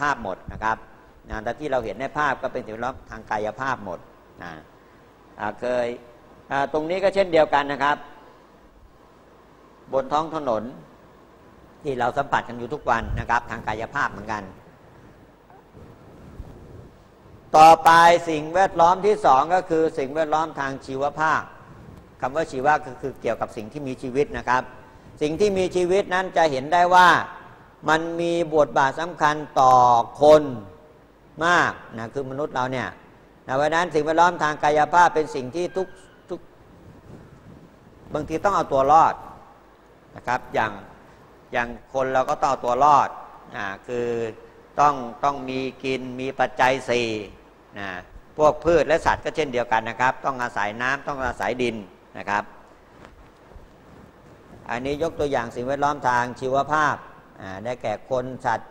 ภาพหมดนะครับนะแต่ที่เราเห็นในภาพก็เป็นสิ่งแวดล้อมทางกายภาพหมดนะเคยตรงนี้ก็เช่นเดียวกันนะครับ บนท้องถนนที่เราสัมผัสกันอยู่ทุกวันนะครับ ทางกายภาพเหมือนกัน ต่อไปสิ่งแวดล้อมที่สองก็คือสิ่งแวดล้อมทางชีวภาพคำว่าชีวะก็คือเกี่ยวกับสิ่งที่มีชีวิตนะครับ สิ่งที่มีชีวิตนั้นจะเห็นได้ว่า มันมีบทบาทสำคัญต่อคนมากนะคือมนุษย์เราเนี่ยนะเพราะนั้นสิ่งแวดล้อมทางกายภาพเป็นสิ่งที่ทุกทุกบางทีต้องเอาตัวรอดนะครับอย่างอย่างคนเราก็ต้องเอาตัวรอดนะคือต้องต้องมีกินมีปัจจัยสี่นะพวกพืชและสัตว์ก็เช่นเดียวกันนะครับ ต้องอาศัยน้ำต้องอาศัยดินนะครับ อันนี้ยกตัวอย่างสิ่งแวดล้อมทางชีวภาพ ได้แก่คนสัตว์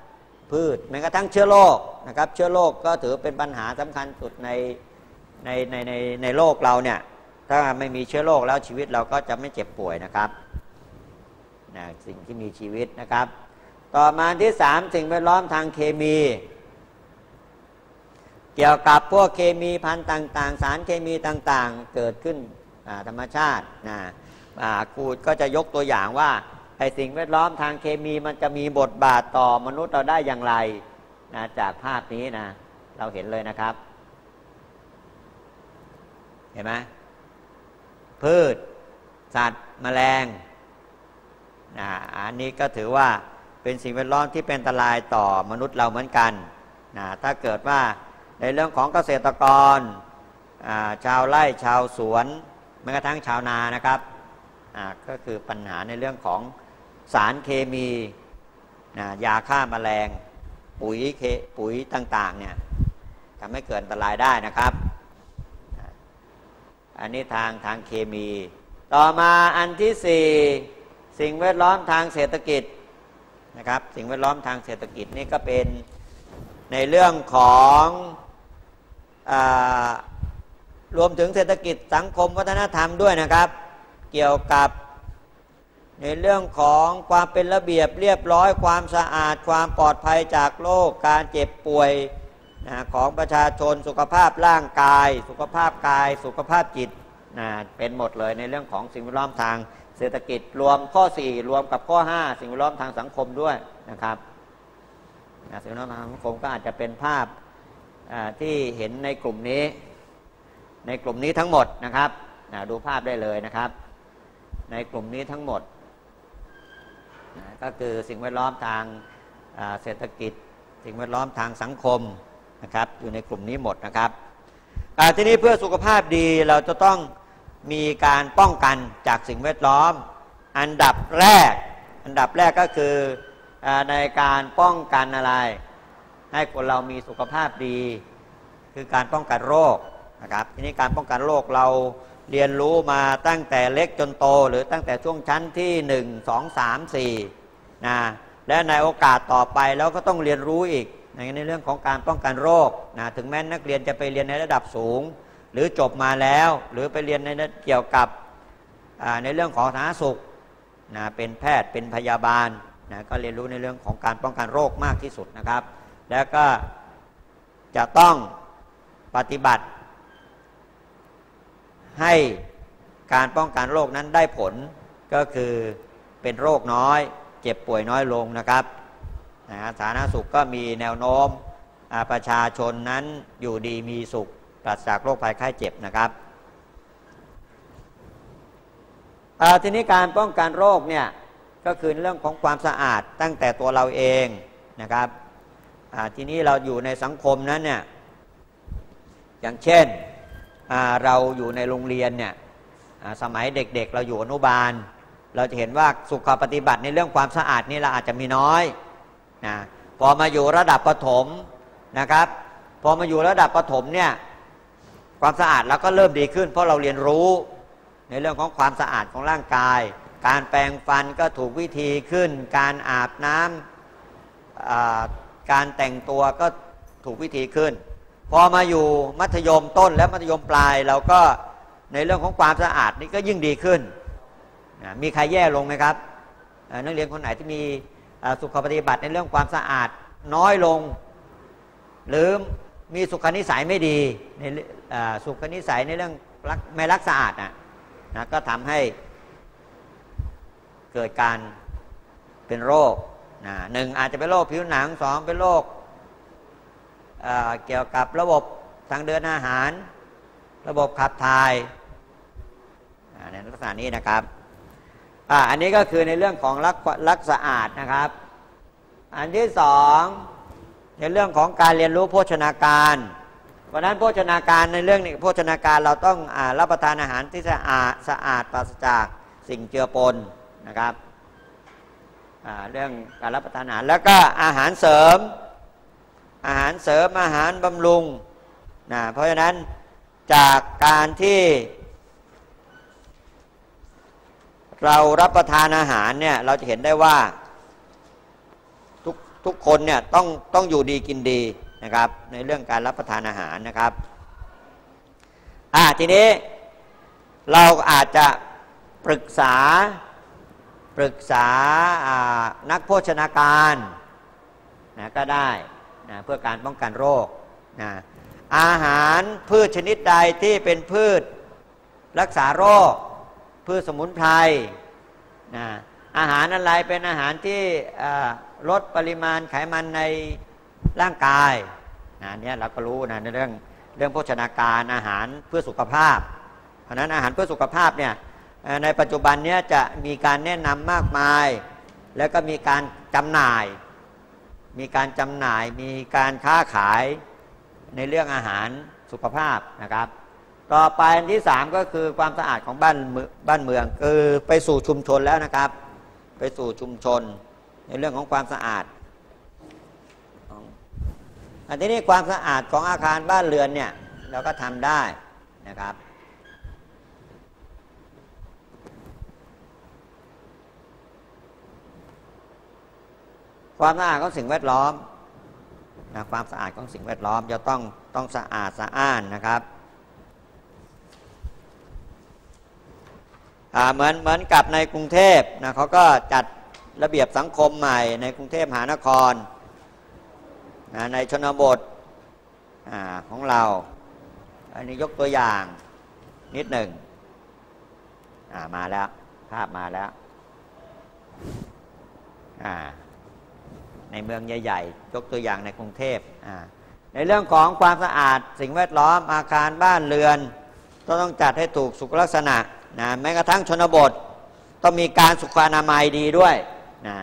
พืชแม้กระทั่งเชื้อโรคนะครับ เชื้อโรคก็ถือเป็นปัญหาสำคัญสุดในในในในในโลกเราเนี่ยถ้าไม่มีเชื้อโรคแล้วชีวิตเราก็จะไม่เจ็บป่วยนะครับนะสิ่งที่มีชีวิตนะครับ ต่อมาที่สามสิ่งแวดล้อมทางเคมี เกี่ยวกับพวกเคมีพันธุ์ต่าง ๆ สารเคมีต่างๆ เกิดขึ้นธรรมชาตินะครูก็จะยกตัวอย่างว่า ไอสิ่งแวดล้อมทางเคมีมันจะมีบทบาทต่อมนุษย์เราได้อย่างไรนะจากภาพนี้นะ เราเห็นเลยนะครับ เห็นไหมพืช สัตว์มแมลงนะอันนี้ก็ถือว่าเป็นสิ่งแวดล้อมที่เป็นอันตรายต่อมนุษย์เราเหมือนกันนะถ้าเกิดว่าในเรื่องของเกษตรกร ชาวไร่ชาวสวนแม้กระทั่งชาวนานะครับก็คือปัญหาในเรื่องของ สารเคมีนะยาฆ่ามาแมลง ปุ๋ยเคปุ๋ยต่าง ๆ เนี่ยทำให้เกิดอันตรายได้นะครับ อันนี้ทางทางเคมี ต่อมาอันที่สี่สิ่งแวดล้อมทางเศรษฐกิจนะครับ สิ่งแวดล้อมทางเศรษฐกิจนี่ก็เป็นในเรื่องของอรวมถึงเศรษฐกิจสังคมวัฒนธรรมด้วยนะครับ เกี่ยวกับ ในเรื่องของความเป็นระเบียบเรียบร้อยความสะอาด ความปลอดภัยจากโรคการเจ็บป่วยนะของประชาชนสุขภาพร่างกาย สุขภาพกาย สุขภาพจิตนะเป็นหมดเลยในเรื่องของสิ่งแวดล้อมทางเศรษฐกิจรวมข้อ 4 รวมกับข้อ 5 สิ่งแวดล้อมทางสังคมด้วยนะครับนะสิ่งแวดล้อมทางสังคมก็อาจจะเป็นภาพที่เห็นในกลุ่มนี้ ในกลุ่มนี้ทั้งหมดนะครับนะดูภาพได้เลยนะครับ ในกลุ่มนี้ทั้งหมด ก็คือสิ่งแวดล้อมทางเศรษฐกิจ สิ่งแวดล้อมทางสังคมนะครับอยู่ในกลุ่มนี้หมดนะครับทีนี้เพื่อสุขภาพดีเราจะต้องมีการป้องกันจากสิ่งแวดล้อม อันดับแรก อันดับแรกก็คืออในการป้องกันอะไร ให้คนเรามีสุขภาพดี คือการป้องกันโรคนะครับทีนี้การป้องกันโรคเรา เรียนรู้มาตั้งแต่เล็กจนโต หรือตั้งแต่ช่วงชั้นที่1 2 3 4นะและในโอกาสต่อไปเราก็ต้องเรียนรู้อีกในในเรื่องของการป้องกันโรคนะถึงแม้นักเรียนจะไปเรียนในระดับสูง หรือจบมาแล้ว หรือไปเรียนในเกี่ยวกับในเรื่องของสาธารณสุขนะเป็นแพทย์เป็นพยาบาลนะก็เรียนรู้ในเรื่องของการป้องกันโรคมากที่สุดนะครับ แล้วก็จะต้องปฏิบัติ ให้การป้องกันโรคนั้นได้ผลก็คือเป็นโรคน้อย เจ็บป่วยน้อยลงนะครับนะสาธารณสุขก็มีแนวโน้มประชาชนนั้นอยู่ดีมีสุขปราศจากโรคภัยไข้เจ็บนะครับทีนี้การป้องกันโรคเนี่ยก็คือเรื่องของความสะอาดตั้งแต่ตัวเราเองนะครับทีนี้เราอยู่ในสังคมนั้นเนี่ยอย่างเช่น เราอยู่ในโรงเรียนเนี่ยสมัยเด็กๆ เราอยู่อนุบาล เราจะเห็นว่าสุขปฏิบัติในเรื่องความสะอาดนี่เราอาจจะมีน้อยนะพอมาอยู่ระดับประถมนะครับพอมาอยู่ระดับประถมเนี่ยความสะอาดเราก็เริ่มดีขึ้น เพราะเราเรียนรู้ในเรื่องของความสะอาดของร่างกาย การแปรงฟันก็ถูกวิธีขึ้น การอาบน้ำการแต่งตัวก็ถูกวิธีขึ้น พอมาอยู่มัธยมต้นและมัธยมปลายเราก็ในเรื่องของความสะอาดนี่ก็ยิ่งดีขึ้น มีใครแย่ลงไหมครับ นักเรียนคนไหนที่มีสุขปฏิบัติในเรื่องความสะอาดน้อยลง หรือมีสุขนิสัยไม่ดีในสุขนิสัยในเรื่องไม่รักสะอาดนะนะก็ทำให้เกิดการเป็นโรคนะหนึ่งอาจจะเป็นโรคผิวหนังสองเป็นโรค เกี่ยวกับระบบทางเดินอาหาร ระบบขับถ่ายในลักษณะนี้นะครับอันนี้ก็คือในเรื่องของรักรักสะอาดนะครับ อันที่สองในเรื่องของการเรียนรู้โภชนาการเพราะนั้นโภชนาการในเรื่องนี้โภชนาการเราต้องอรับประทานอาหารที่สะอาดสะอาดปราศจากสิ่งเจือปนนะครับเรื่องการรับประทานอาหารแล้วก็อาหารเสริม อาหารเสริมอาหารบำรุงนะเพราะฉะนั้นจากการที่ เรารับประทานอาหารเนี่ยเราจะเห็นได้ว่าทุกทุกคนเนี่ยต้องต้องอยู่ดีกินดีนะครับ ในเรื่องการรับประทานอาหารนะครับอ่าทีนี้เราอาจจะปรึกษาปรึกษานักโภชนาการนะก็ได้ นะเพื่อการป้องกันโรคนะอาหารพืชชนิดใดที่เป็นพืชรักษาโรค พืชสมุนไพรนะอาหารอะไรเป็นอาหารที่ลดปริมาณไขมันในร่างกายนะเนี่ยเราก็รู้นะในเรื่องเรื่องโภชนาการอาหารเพื่อสุขภาพ เพราะนั้นอาหารเพื่อสุขภาพเนี่ยในปัจจุบันเนี้จะมีการแนะนำมากมาย แล้วก็มีการจำหน่าย มีการจำหน่าย มีการค้าขายในเรื่องอาหารสุขภาพนะครับ ต่อไปอันที่สามก็คือความสะอาดของบ้านบ้านเมือง คือไปสู่ชุมชนแล้วนะครับ ไปสู่ชุมชน ในเรื่องของความสะอาด อันที่นี้ความสะอาดของอาคารบ้านเรือนเนี่ยเราก็ทำได้นะครับ ความสะอาดของสิ่งแวดล้อมนะความสะอาดของสิ่งแวดล้อมจะต้องต้องสะอาดสะอ้านนะครับเหมือนเหมือนกับในกรุงเทพนะเขาก็จัดระเบียบสังคมใหม่ในกรุงเทพมหานครนะในชนบทอของเรา อันนี้ยกตัวอย่างนิดหนึ่งมาแล้ว ภาพมาแล้วอ่า ในเมืองใหญ่ๆ ยกตัวอย่างในกรุงเทพในเรื่องของความสะอาดสิ่งแวดล้อมอาคารบ้านเรือนต้องจัดให้ถูกสุขลักษณะนะแม้กระทั่งชนบท ต้องมีการสุขอนามัยดีด้วยนะ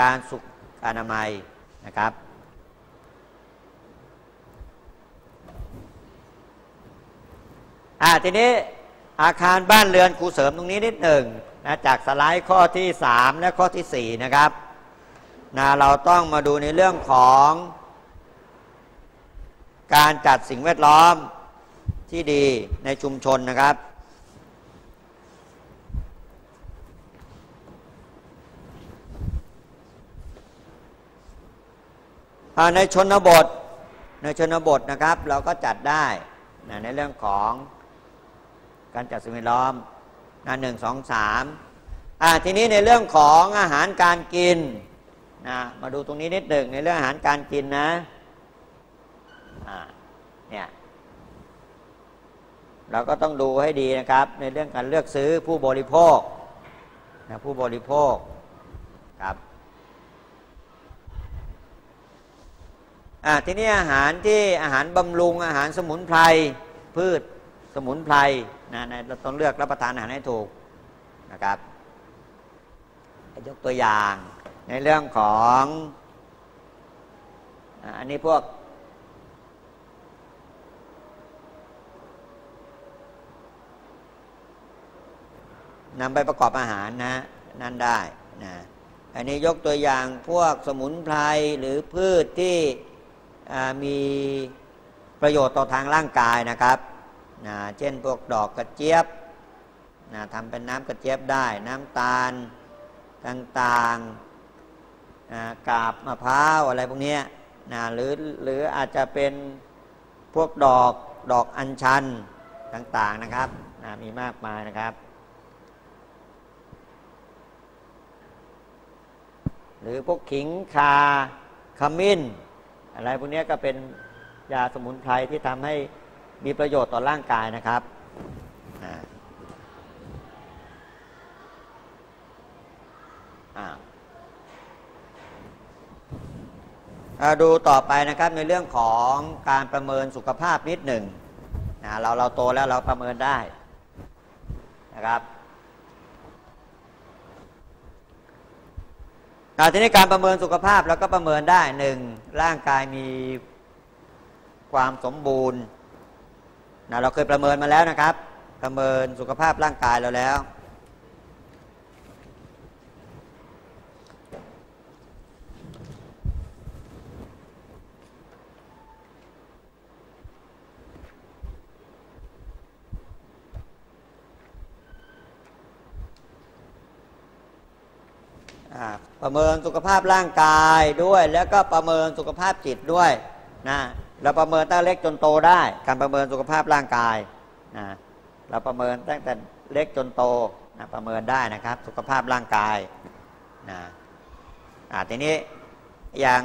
การสุขอนามัยนะครับอ่าทีนี้อาคารบ้านเรือนครูเสริมตรงนี้นิดหนึ่งนะจากสไลด์ข้อที่ 3 และข้อที่ 4 นะครับ นะเราต้องมาดูในเรื่องของ การจัดสิ่งแวดล้อมที่ดีในชุมชนนะครับ ในชนบทในชนบทนะครับ เราก็จัดได้นะในเรื่องของการจัดสิ่งแวดล้อมนะหนึ่งสองสามทีนี้ในเรื่องของอาหารการกิน นะมาดูตรงนี้นิดหนึ่งในเรื่องอาหารการกินนะเนี่ยเราก็ต้องดูให้ดีนะครับ ในเรื่องการเลือกซื้อผู้บริโภคนะผู้บริโภคครับทีนี้อาหารที่อาหารบำรุงอาหารสมุนไพรพืชสมุนไพรนะเราต้องเลือกรับประทานอาหารให้ถูกนะครับยกตัวอย่าง ในเรื่องของอันนี้พวก นำไปประกอบอาหารนะนั่นได้นะอันนี้ยกตัวอย่างพวกสมุนไพรหรือพืชที่มีประโยชน์ต่อทางร่างกายนะครับนะเช่นพวกดอกกระเจี๊ยบนะทำเป็นน้ำกระเจี๊ยบได้ น้ำตาลต่างๆ กาบมะพร้าวอะไรพวกนี้นะหรือหรืออาจจะเป็นพวกดอกดอกอัญชันต่างๆนะครับนะมีมากมายนะครับ หรือพวกขิงคาขมิ้น อะไรพวกนี้ก็เป็นยาสมุนไพรที่ทำให้มีประโยชน์ต่อร่างกายนะครับอ่าอ่าอ่า ดูต่อไปนะครับในเรื่องของการประเมินสุขภาพนิดหนึ่งนะเราเราโตแล้วเราประเมินได้นะครับทีนี้การประเมินสุขภาพเราก็ประเมินได้หนึ่งร่างกายมีความสมบูรณ์นะเราเคยประเมินมาแล้วนะครับ ประเมินสุขภาพร่างกายเราแล้ว ประเมินสุขภาพร่างกายด้วย แล้วก็ประเมินสุขภาพจิตด้วยนะเราประเมินตั้งเล็กจนโตได้ การประเมินสุขภาพร่างกายนะเราประเมินตั้งแต่เล็กจนโตนะประเมินได้นะครับ สุขภาพร่างกายนะอ่าทีนี้อย่าง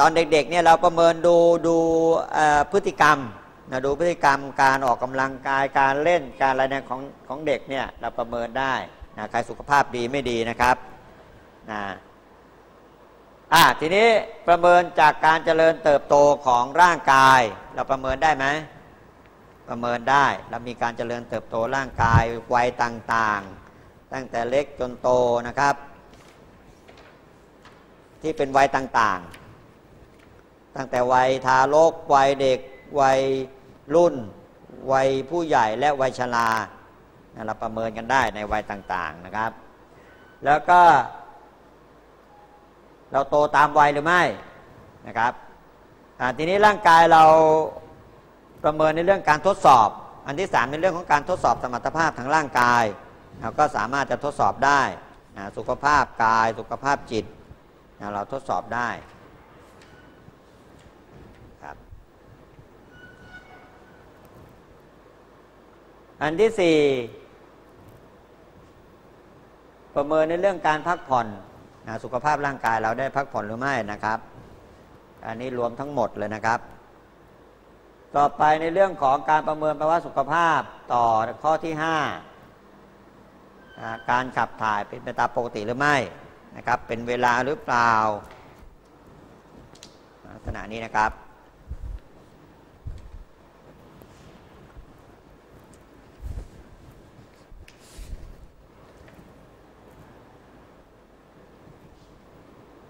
ตอนเด็กๆเนี่ยเราประเมินดูดูพฤติกรรมนะดูพฤติกรรมการออกกำลังกายการเล่นการอะไรเนี่ยของของเด็กเนี่ยเราประเมินได้นะใครสุขภาพดีไม่ดีนะครับนะ อ่าทีนี้ประเมินจากการเจริญเติบโตของร่างกาย เราประเมินได้ไหมประเมินได้เรามีการเจริญเติบโตร่างกายวัยต่างๆ ตั้งแต่เล็กจนโตนะครับ ที่เป็นวัยต่างๆ ตั้งแต่วัยทารกวัยเด็กวัยรุ่น วัยผู้ใหญ่และวัยชราเราประเมินกันได้ในวัยต่างๆนะครับ แล้วก็ เราโตตามวัยหรือไม่นะครับทีนี้ร่างกายเราประเมินในเรื่องการทดสอบ อันที่สามในเรื่องของการทดสอบสมรรถภาพทางร่างกายเราก็สามารถจะทดสอบได้สุขภาพกายสุขภาพจิตเราทดสอบได้ครับอันที่สี่ประเมินในเรื่องการพักผ่อน นะสุขภาพร่างกายเราได้พักผ่อนหรือไม่นะครับ อันนี้รวมทั้งหมดเลยนะครับ ต่อไปในเรื่องของการประเมินภาวะสุขภาพต่อข้อที่5การขับถ่ายเป็นไปตามปกติหรือไม่นะครับ เป็นเวลาหรือเปล่าลักษณะนี้นะครับ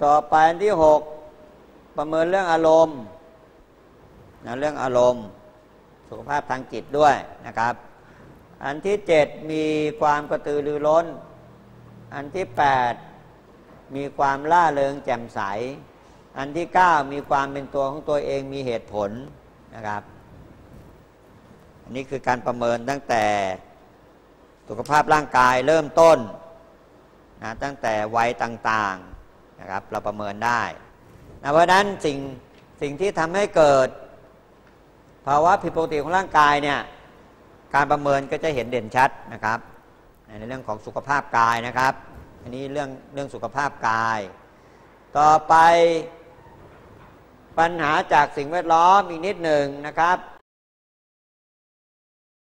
ต่อไปอันที่หกประเมินเรื่องอารมณ์นะเรื่องอารมณ์สุขภาพทางจิตด้วยนะครับ อันที่เจ็ดมีความกระตือรือร้น อันที่แปดมีความล่าเริงแจ่มใส อันที่เก้ามีความเป็นตัวของตัวเองมีเหตุผลนะครับ อันนี้คือการประเมินตั้งแต่สุขภาพร่างกายเริ่มต้นนะตั้งแต่วัยต่างๆ นะครับเราประเมินได้นะเพราะนั้นสิ่งสิ่งที่ทำให้เกิด ภาวะผิดปกติของร่างกายเนี่ยการประเมินก็จะเห็นเด่นชัดนะครับ ในเรื่องของสุขภาพกายนะครับ อันนี้เรื่องเรื่องสุขภาพกาย ต่อไปปัญหาจากสิ่งแวดล้อมอีกนิดหนึ่งนะครับ